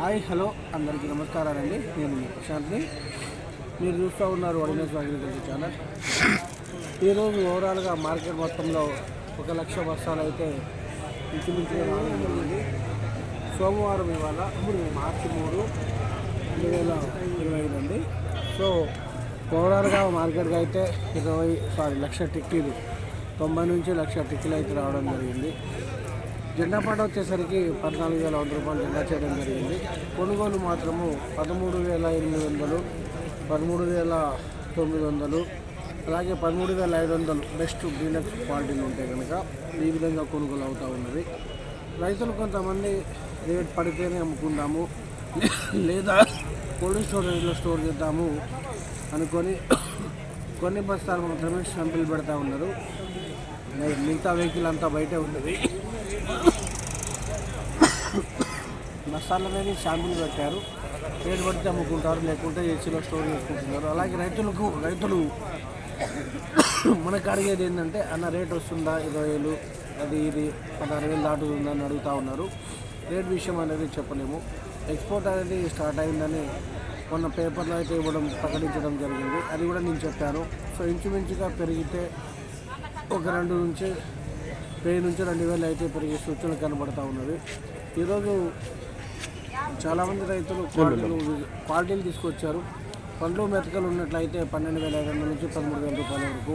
Hi hello. అందరికీ నమస్కారాలండి. నేను మీ ప్రశాంత్ని. మీరు చూస్తూ ఉన్నారు ఒరిజినల్స్ అగ్రికల్చర్ ఛానల్. ఈరోజు ఓవరాల్గా మార్కెట్ మొత్తంలో ఒక లక్ష బస్తాలు అయితే ఇంచుమించుగా రావడం జరిగింది. సోమవారం ఇవాళ ఇప్పుడు మార్చి మూడు రెండు వేల ఇరవై ఐదు అండి. సో ఓవరాల్గా మార్కెట్కి అయితే ఇరవై సారీ లక్ష టిక్కీలు తొంభై నుంచి లక్ష టిక్కీలు అయితే రావడం జరిగింది. జెండా పాట వచ్చేసరికి పద్నాలుగు వేల వంద రూపాయలు జెండా చేయడం జరిగింది. కొనుగోలు మాత్రము పదమూడు వేల ఎనిమిది వందలు పదమూడు వేల తొమ్మిది వందలు అలాగే పదమూడు వేల ఐదు వందలు బెస్ట్ డీలక్స్ క్వాలిటీలు ఉంటాయి కనుక ఈ విధంగా కొనుగోలు అవుతూ ఉన్నది. రైతులు కొంతమంది రేట్ పడితేనే అమ్ముకుందాము లేదా కోల్డ్ స్టోరేజ్లో స్టోర్ చేద్దాము అనుకొని కొన్ని బస్తాలు మాత్రమే షంపులు పెడతా ఉన్నారు. మిగతా వెహికల్ అంతా బయటే ఉన్నది. బస్తాలు అనేది షాంపులు పెట్టారు. రేటు పడితే అమ్ముకుంటారు లేకుంటే ఏసీలో స్టోర్ చేసుకుంటున్నారు. అలాగే రైతులకు రైతులు మనకు అడిగేది ఏంటంటే అన్న రేట్ వస్తుందా ఇరవై వేలు అది ఇది పదహారు వేలు దాటుతుందా అని అడుగుతూ ఉన్నారు. రేట్ విషయం అనేది చెప్పలేము. ఎక్స్పోర్ట్ అనేది స్టార్ట్ అయిందని మొన్న పేపర్లో అయితే ఇవ్వడం ప్రకటించడం జరిగింది. అది కూడా నేను చెప్పాను. సో ఇంచుమించుగా పెరిగితే ఒక రెండు నుంచి వెయ్యి నుంచి రెండు వేలు అయితే పెరిగే సూచనలు కనబడతా ఉన్నది ఈరోజు చాలామంది రైతులు క్వాలిటీలు క్వాలిటీలు తీసుకొచ్చారు. పండ్లు మెతకలు ఉన్నట్లయితే పన్నెండు వేల ఐదు వందల నుంచి పదమూడు వేల రూపాయల వరకు.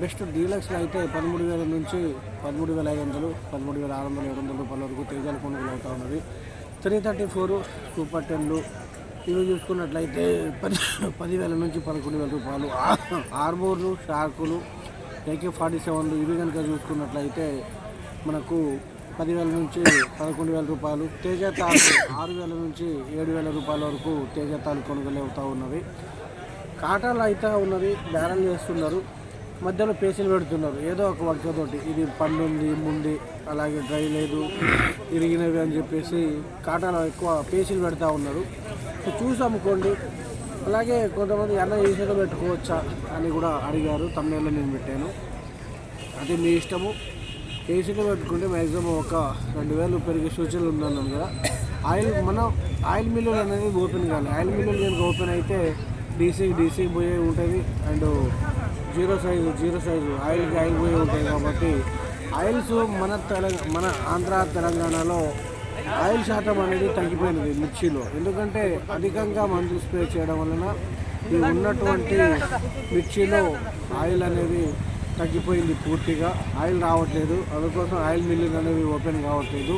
బెస్ట్ డీలక్స్లో అయితే పదమూడు వేల నుంచి పదమూడు వేల ఐదు వందలు పదమూడు వేల ఆరు వందలు ఏడు వందల రూపాయల వరకు తేజాలు కొనుగోలు అవుతా ఉన్నది త్రీ థర్టీ ఫోర్ సూపర్ టెన్లు. ఇవి చూసుకున్నట్లయితే పది పదివేల నుంచి పదకొండు వేల రూపాయలు. ఆర్మోర్లు షార్కులు ఏకే ఫార్టీ సెవెన్లు ఇవి కనుక చూసుకున్నట్లయితే మనకు పదివేల నుంచి పదకొండు వేల రూపాయలు తేజతాలు ఆరు వేల నుంచి ఏడు వేల రూపాయల వరకు తేజతాలు కొనుగోలు అవుతూ ఉన్నవి. కాటాలు అయితే ఉన్నది బ్యారల్ చేస్తున్నారు. మధ్యలో పేసీలు పెడుతున్నారు. ఏదో ఒక వర్కతోటి. ఇది పండు ఉంది ముండి అలాగే డ్రై లేదు ఇరిగినవి అని చెప్పేసి కాటాలో ఎక్కువ పేసీలు పెడతా ఉన్నారు. చూసి అమ్ముకోండి. అలాగే కొంతమంది అన్న ఈసీలో పెట్టుకోవచ్చా అని కూడా అడిగారు. తమిళలో నేను పెట్టాను. అది మీ ఇష్టము. ఏసీలో పెట్టుకుంటే మ్యాక్సిమం ఒక రెండు వేలు పెరిగే సూచనలు ఉన్నాను కదా. ఆయిల్ మనం ఆయిల్ మిల్లులు అనేది ఓపెన్ కావాలి ఆయిల్ మిల్లులు కనుక ఓపెన్ అయితే డీసీ డీసీ పోయే ఉంటుంది. And zero size zero size ఆయిల్కి oil పోయే ఉంటాయి కాబట్టి ఆయిల్స్ మన తెలంగాణ మన ఆంధ్ర తెలంగాణలో ఆయిల్ శాతం అనేది తగ్గిపోయినది మిర్చిలో. ఎందుకంటే అధికంగా మందులు స్ప్రే చేయడం వలన ఈ ఉన్నటువంటి మిర్చిలో ఆయిల్ అనేది తగ్గిపోయింది పూర్తిగా. ఆయిల్ రావట్లేదు. అందుకోసం ఆయిల్ మిల్లులు అనేవి ఓపెన్ కావట్లేదు.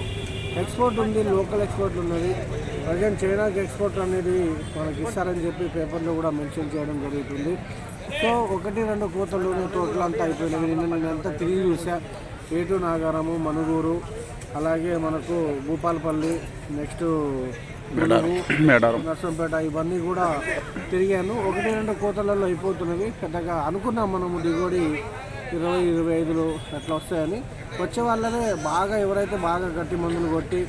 ఎక్స్పోర్ట్ ఉంది లోకల్ ఎక్స్పోర్ట్ ఉన్నది. ప్రజెంట్ చైనాకి ఎక్స్పోర్ట్ అనేది మనకి ఇస్తారని చెప్పి పేపర్లో కూడా మెన్షన్ చేయడం జరుగుతుంది. సో ఒకటి రెండు కోతలు తోటలు అంతా అయిపోయినవి నిన్న నేనంతా తిరిగి చూసా ఏటు నాగారము మనుగూరు అలాగే మనకు భూపాలపల్లి నెక్స్ట్ మేడారం. నర్సంపేట ఇవన్నీ కూడా తిరిగాను. ఒకటి రెండు కోతలలో అయిపోతున్నవి. పెద్దగా అనుకున్నాం మనము దిగుబడి ఇరవై ఇరవై ఐదులు అట్లా వస్తాయని. వచ్చే వాళ్ళనే బాగా ఎవరైతే బాగా గట్టి మందులు కొట్టి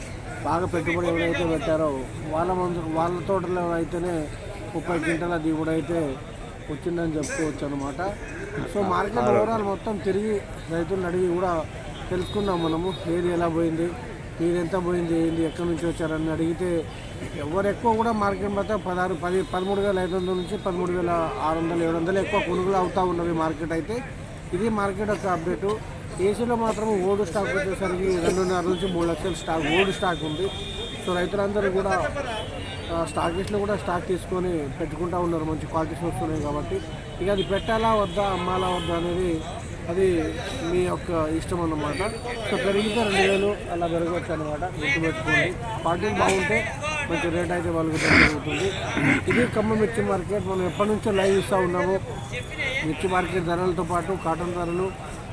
బాగా పెట్టుబడి ఎవరైతే పెట్టారో వాళ్ళ మందు వాళ్ళ తోటలో అయితేనే ముప్పై క్వింటల దిగుబడి అయితే వచ్చిందని చెప్పుకోవచ్చు అనమాట సో మార్కెట్ ఓవరాల్ మొత్తం తిరిగి రైతులను అడిగి కూడా తెలుసుకున్నాం మనము ఏది ఎలా పోయింది మీరు ఎంత పోయింది ఏంది ఎక్కడి నుంచి వచ్చారని అడిగితే ఎవరు ఎక్కువ కూడా మార్కెట్ మొత్తం పదహారు పది పదమూడు వేల ఐదు వందల నుంచి పదమూడు వేల ఆరు వందలు ఏడు వందలు ఎక్కువ కొనుగోలు అవుతూ ఉన్నవి మార్కెట్ అయితే. ఇది మార్కెట్ యొక్క అప్డేటు. ఏసీలో మాత్రం ఓల్డ్ స్టాక్ వచ్చేసరికి రెండున్నర నుంచి మూడు లక్షల స్టాక్ ఓల్డ్ స్టాక్ ఉంది. సో రైతులందరూ కూడా స్టాకిస్ట్లో కూడా స్టాక్ తీసుకొని పెట్టుకుంటా ఉన్నారు మంచి క్వాలిటీస్ వస్తున్నాయి కాబట్టి. ఇక అది పెట్టాలా వద్దా అమ్మాలా వద్దా అనేది అది మీ యొక్క ఇష్టం అన్నమాట. సో పెరిగితే రెండు వేలు అలా పెరగవచ్చు అనమాట గుర్తుపెట్టుకోండి. క్వాలిటీలు బాగుంటే మంచి రేట్ అయితే వాళ్ళకి జరుగుతుంది. ఇది ఖమ్మం మిర్చి మార్కెట్. మనం ఎప్పటి నుంచో లైవ్ ఇస్తూ ఉన్నాము. మిర్చి మార్కెట్ ధరలతో పాటు కాటన్ ధరలు.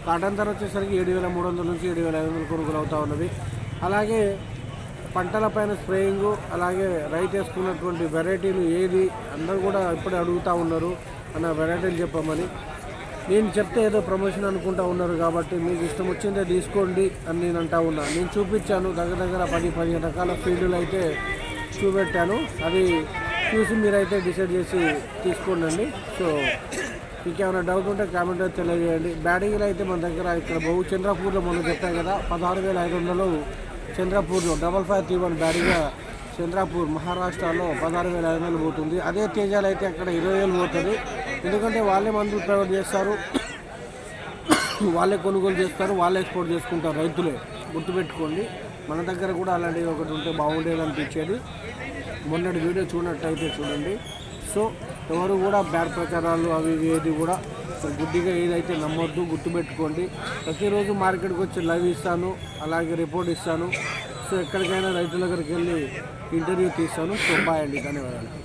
కాటన్ ధర వచ్చేసరికి ఏడు వేల మూడు వందల నుంచి ఏడు వేల ఐదు వందలు కొనుగోలు అవుతూ ఉన్నది అలాగే పంటల పైన స్ప్రేయింగ్ అలాగే రైతు వేసుకున్నటువంటి వెరైటీలు ఏది అందరూ కూడా ఇప్పుడే అడుగుతూ ఉన్నారు. అన్న వెరైటీలు చెప్పమని. నేను చెప్తే ఏదో ప్రమోషన్ అనుకుంటా ఉన్నారు కాబట్టి మీకు ఇష్టం వచ్చిందే తీసుకోండి అని నేను అంటా ఉన్నా. నేను చూపించాను దగ్గర దగ్గర పది పదిహేను రకాల ఫీల్డ్లు అయితే చూపెట్టాను. అది చూసి మీరైతే డిసైడ్ చేసి తీసుకోండి సో ఇంకేమైనా డౌట్ ఉంటే కామెంట్ తెలియజేయండి. బ్యాటింగ్లు అయితే మన దగ్గర ఇక్కడ బహు చంద్రపూర్లో మనం చెప్పాం కదా పదహారు వేల ఐదు వందలు చంద్రపూర్లో డబల్ ఫైవ్ త్రీ వన్ బ్యాటింగ్గా చంద్రాపూర్ మహారాష్ట్రలో పదహారు వేల ఐదు వందలు పోతుంది. అదే తేజాలు అయితే అక్కడ ఇరవై వేలు పోతుంది. ఎందుకంటే వాళ్ళే మందులు ప్రొవైడ్ చేస్తారు. వాళ్ళే కొనుగోలు చేస్తారు. వాళ్ళే ఎక్స్పోర్ట్ చేసుకుంటారు రైతులే. గుర్తుపెట్టుకోండి. మన దగ్గర కూడా అలాంటిది ఒకటి ఉంటే బాగుండేది అనిపించేది. మొన్నటి వీడియో చూడనట్టయితే చూడండి. సో ఎవరు కూడా బ్యాడ్ ప్రచారాలు అవి ఏది కూడా గుడ్డిగా ఏదైతే నమ్మొద్దు గుర్తుపెట్టుకోండి. ప్రతిరోజు మార్కెట్కి వచ్చి లైవ్ ఇస్తాను అలాగే రిపోర్ట్ ఇస్తాను. సో ఎక్కడికైనా రైతుల దగ్గరికి వెళ్ళి ఇంటర్వ్యూ తీస్తాను. సో బాయ్ అండి. ధన్యవాదాలు.